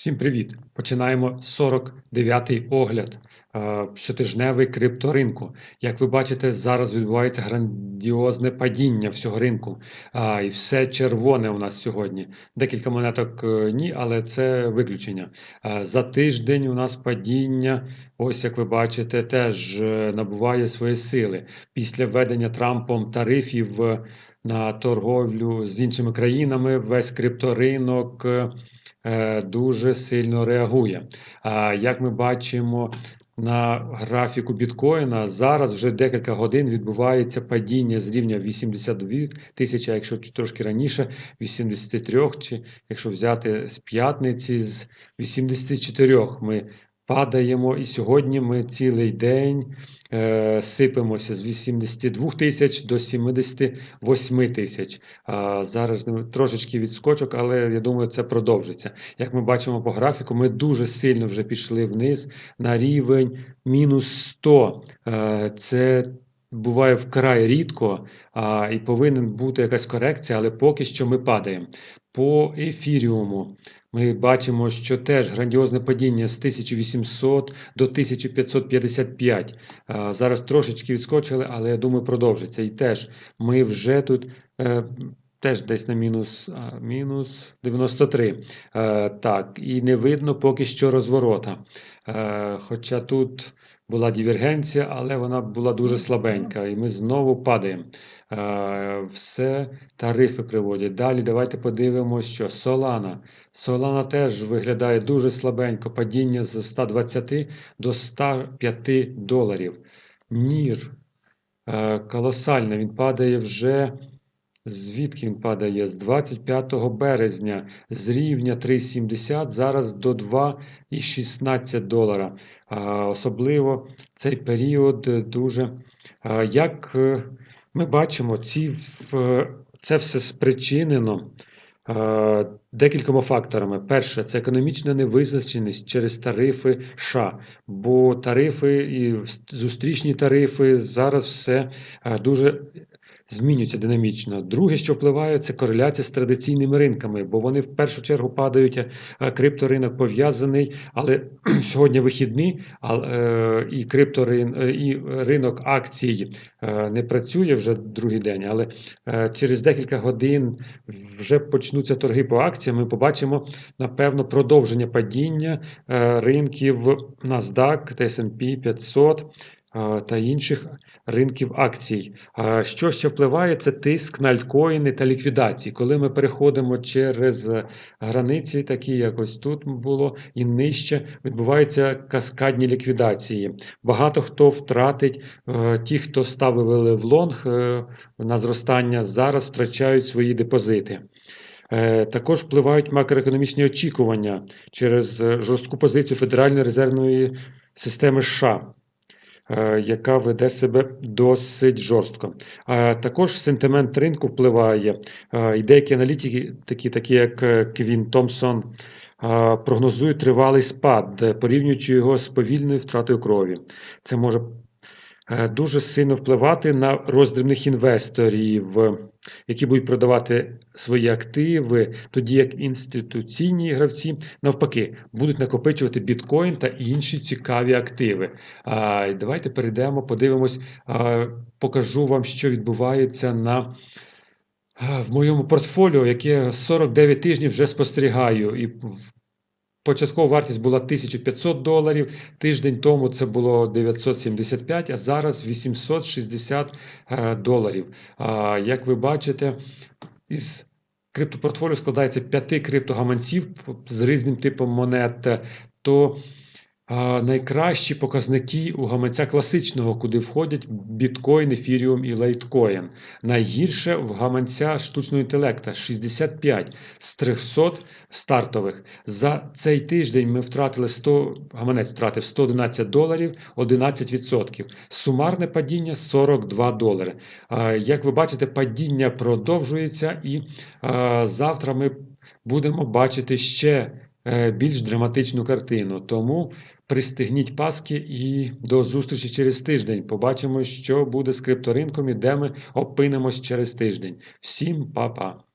Всім привіт! Починаємо 49-й огляд е, щотижневий крипторинку. Як ви бачите, зараз відбувається грандіозне падіння всього ринку. І все червоне у нас сьогодні. Декілька монеток е, ні, але це виключення. Е, За тиждень у нас падіння, ось як ви бачите, теж набуває свої сили. Після введення Трампом тарифів на торговлю з іншими країнами, весь крипторинок. Е, дуже сильно реагує. А як ми бачимо на графіку біткоїна, зараз вже декілька годин відбувається падіння з рівня 82 тисячі, якщо трошки раніше, 83, чи якщо взяти з п'ятниці, з 84 ми падаємо. І сьогодні ми цілий день е, сипемося з 82 тисяч до 78 тисяч. А, Зараз трошечки відскочок, але я думаю, це продовжиться. Як ми бачимо по графіку, ми дуже сильно вже пішли вниз на рівень мінус 100. Е, Це буває вкрай рідко, а, і повинен бути якась корекція, але поки що ми падаємо. По ефіріуму ми бачимо, що теж грандіозне падіння з 1800 до 1555. А, Зараз трошечки відскочили, але я думаю, продовжиться. І теж ми вже тут. Теж десь на мінус, мінус 93. Е, так, і не видно поки що розворота. Е, хоча тут була дивергенція, але вона була дуже слабенька, і ми знову падаємо. Е, все тарифи приводять. Далі давайте подивимося, що Solana. Solana теж виглядає дуже слабенько. Падіння з 120 до 105 доларів. Нір е, колосальне, він падає вже. Звідки він падає? З 25 березня з рівня 3,70 зараз до 2,16 долара. Особливо цей період дуже. Як е, ми бачимо, ці, це все спричинено е, декількома факторами. Перше, це економічна невизначеність через тарифи США, бо тарифи і зустрічні тарифи зараз все е, дуже змінюється динамічно. Друге, що впливає, це кореляція з традиційними ринками, бо вони в першу чергу падають. е, Крипторинок пов'язаний, але сьогодні вихідний, е, і крипторин, е, і ринок акцій не працює вже другий день, але через декілька годин вже почнуться торги по акціям. Ми побачимо напевно продовження падіння ринків NASDAQ, S&P 500 е, та інших ринків акцій. Що ще впливає, це тиск на альткоїни та ліквідації. Коли ми переходимо через границі, такі як ось тут було, і нижче, відбуваються каскадні ліквідації. Багато хто втратить, ті, хто ставили в лонг е, на зростання, зараз втрачають свої депозити. Е, Також впливають макроекономічні очікування через жорстку позицію Федеральної резервної системи США яка веде себе досить жорстко. А Також сентимент ринку впливає. Е, І деякі аналітики, такі, такі як е, Квін Томпсон, е, прогнозують тривалий спад, е, порівнюючи його з повільною втратою крові. Це може е, дуже сильно впливати на роздрібних інвесторів, е, які будуть продавати свої активи, тоді як інституційні гравці навпаки будуть накопичувати біткоін та інші цікаві активи. А, Давайте перейдемо, подивимось, покажу вам, що відбувається на. В моєму портфоліо, яке 49 тижнів вже спостерігаю, і початкова вартість була 1500 доларів, тиждень тому це було 975, а зараз 860 е, доларів. Як ви бачите, із криптопортфоліо складається п'яти криптогаманців з різним типом монет, то найкращі показники у гаманця класичного, куди входять біткоін, ефіріум і лейткоін. Найгірше в гаманця штучного інтелекта 65 з 300 стартових. За цей тиждень ми втратили 100, гаманець втратив 111 доларів, 11%. Сумарне падіння 42 долари. Як ви бачите, падіння продовжується, і завтра ми будемо бачити ще е, більш драматичну картину. Тому пристегніть паски і до зустрічі через тиждень. Побачимо, що буде з крипторинком і де ми опинимось через тиждень. Всім па-па!